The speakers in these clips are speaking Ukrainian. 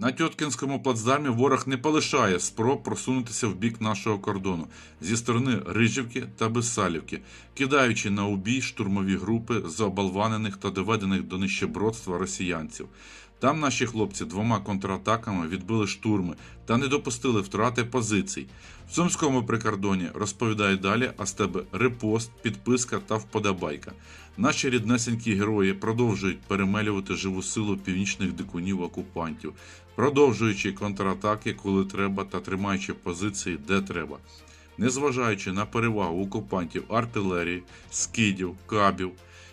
На Тьоткінському плацдармі ворог не полишає спроб просунутися в бік нашого кордону зі сторони Рижівки та Бесалівки, кидаючи на убій штурмові групи заобалванених та доведених до нищебродства росіянців. Там наші хлопці двома контратаками відбили штурми та не допустили втрати позицій. В Сумському прикордоні розповідає далі, а з тебе репост, підписка та вподобайка. Наші ріднесенькі герої продовжують перемелювати живу силу північних дикунів окупантів, продовжуючи контратаки, коли треба, та тримаючи позиції, де треба. Незважаючи на перевагу окупантів артилерії, скидів, кабів,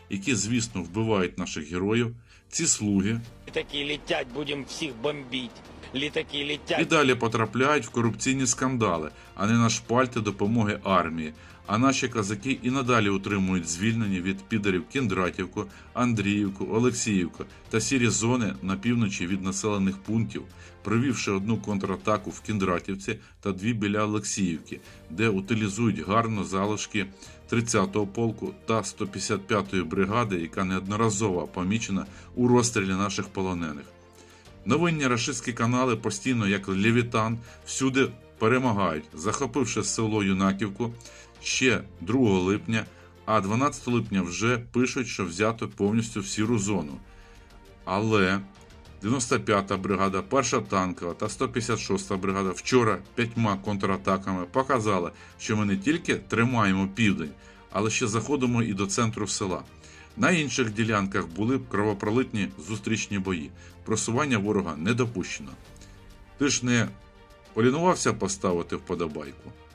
які, звісно, вбивають наших героїв, ці слуги Літаки літять, будемо всіх бомбити. Літаки і далі потрапляють в корупційні скандали, а не на шпальти допомоги армії. А наші козаки і надалі утримують звільнені від підарів Кіндратівку, Андріївку, Олексіївку та сірі зони на півночі від населених пунктів, провівши одну контратаку в Кіндратівці та дві біля Олексіївки, де утилізують гарно залишки 30-го полку та 155-ї бригади, яка неодноразово помічена у розстрілі наших полонених. Новинні рашистські канали постійно, як Левітан, всюди перемагають, захопивши село Юнаківку ще 2 липня, а 12 липня вже пишуть, що взято повністю в сіру зону. Але 95-та бригада, 1-та танкова та 156-та бригада вчора п'ятьма контратаками показали, що ми не тільки тримаємо південь, але ще заходимо і до центру села. На інших ділянках були кровопролитні зустрічні бої. Просування ворога не допущено. Ти ж не полінувався поставити вподобайку.